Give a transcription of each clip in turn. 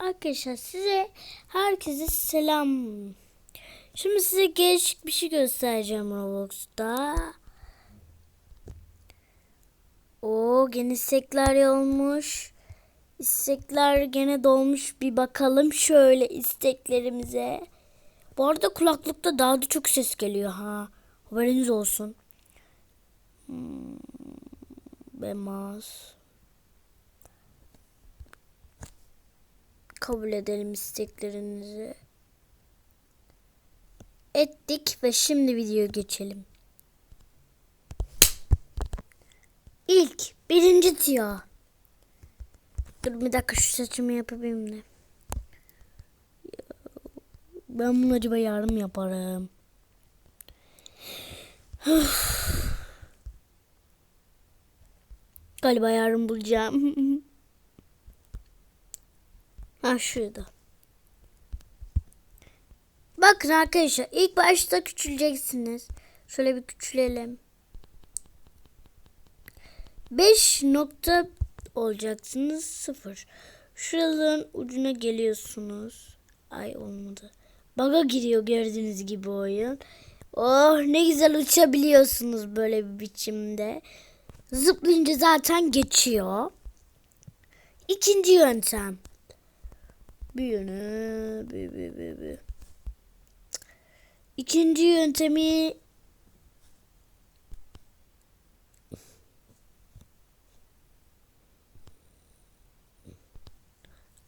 Arkadaşlar size herkese selam. Şimdi size değişik bir şey göstereceğim Roblox'ta. O gene istekler olmuş. İstekler gene dolmuş. Bir bakalım şöyle isteklerimize. Bu arada kulaklıkta daha da çok ses geliyor ha. Haberiniz olsun. Hmm, Bemaz. Kabul edelim isteklerinizi. Ettik ve şimdi videoya geçelim. İlk birinci tiyo. Dur bir dakika şu saçımı yapayım da. Ben bunu acaba yarım yaparım. Galiba yarın bulacağım. Ha şurada. Bakın arkadaşlar ilk başta küçüleceksiniz. Şöyle bir küçülelim. 5 nokta olacaksınız 0. Şuraların ucuna geliyorsunuz. Ay olmadı. Baga giriyor gördüğünüz gibi oyun. Oh ne güzel uçabiliyorsunuz böyle bir biçimde. Zıplayınca zaten geçiyor. İkinci yöntem. Büyüne, büyü, büyü, büyü, büyü. İkinci yöntemi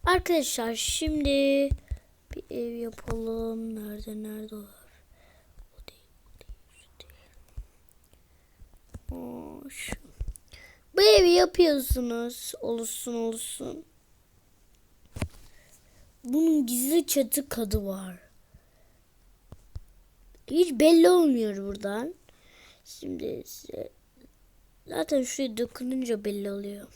Arkadaşlar şimdi bir ev yapalım. Nerede nerede o ev? O değil, o değil, şu değil. Oo, şu. Bu evi yapıyorsunuz. Olsun olsun. Bunun gizli çatı kadı var. Hiç belli olmuyor buradan. Şimdi size zaten şuraya dokununca belli oluyor.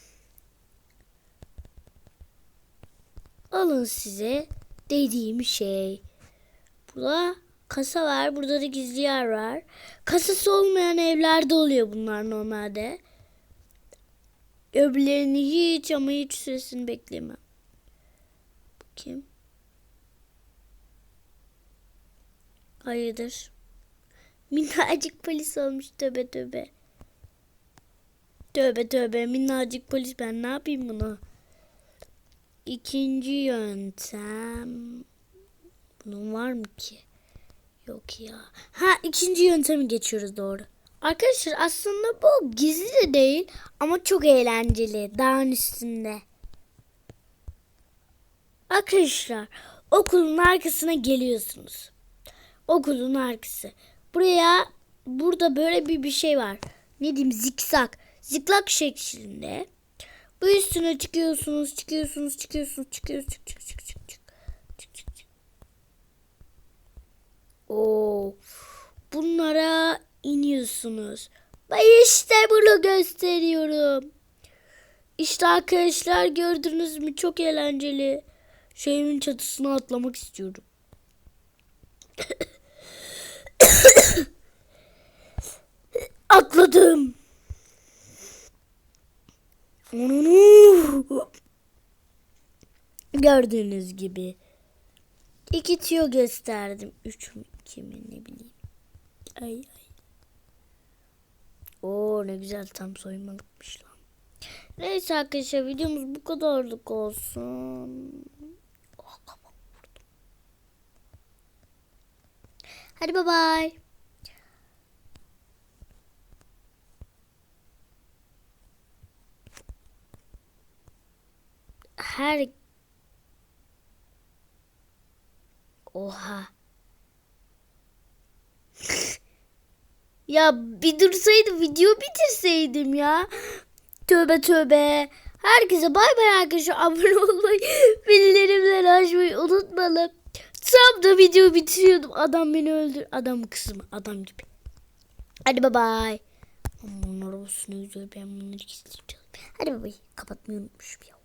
Alın size dediğim şey. Burada kasa var. Burada da gizli yer var. Kasası olmayan evlerde oluyor bunlar normalde. Öbürlerini hiç ama hiç süresini beklemem. Kim? Hayırdır? Minnacık polis olmuş tövbe tövbe. Tövbe tövbe minnacık polis ben ne yapayım bunu? İkinci yöntem. Bunun var mı ki? Yok ya. Ha ikinci yöntemi geçiyoruz doğru. Arkadaşlar aslında bu gizli de değil ama çok eğlenceli. Dağın üstünde. Arkadaşlar okulun arkasına geliyorsunuz. Okulun arkası. Buraya burada böyle bir bir şey var. Ne diyeyim zikzak. Zikzak şeklinde. Bu üstüne çıkıyorsunuz, çıkıyorsunuz, çıkıyorsunuz, çıkıyorsunuz, çık çık çık çık çık. Çık çık çık. Oo. Bunlara iniyorsunuz. Ben işte bunu gösteriyorum. İşte arkadaşlar gördünüz mü çok eğlenceli. Şeyimin çatısına atlamak istiyorum. Atladım. Gördüğünüz gibi. İki tüyo gösterdim. Üç mü iki mi ne bileyim. Ay ay. Oo ne güzel tam soymalıkmış lan. Neyse arkadaşlar videomuz bu kadarlık olsun. Oh, kafam vurdu. Hadi bay bay. Her Oha. ya bir dursaydı video bitirseydim ya. Tövbe tövbe. Herkese bay bay arkadaşlar. Abone olmayı, bildirimleri açmayı unutmayalım. Tam da video bitiriyordum. Adam beni öldür. Adam kısmı. Adam gibi. Hadi bay bay. Arabası ne güzel. Ben bunları gizleyeceğim. Hadi bay bay. Kapatmayı unutmuşum ya.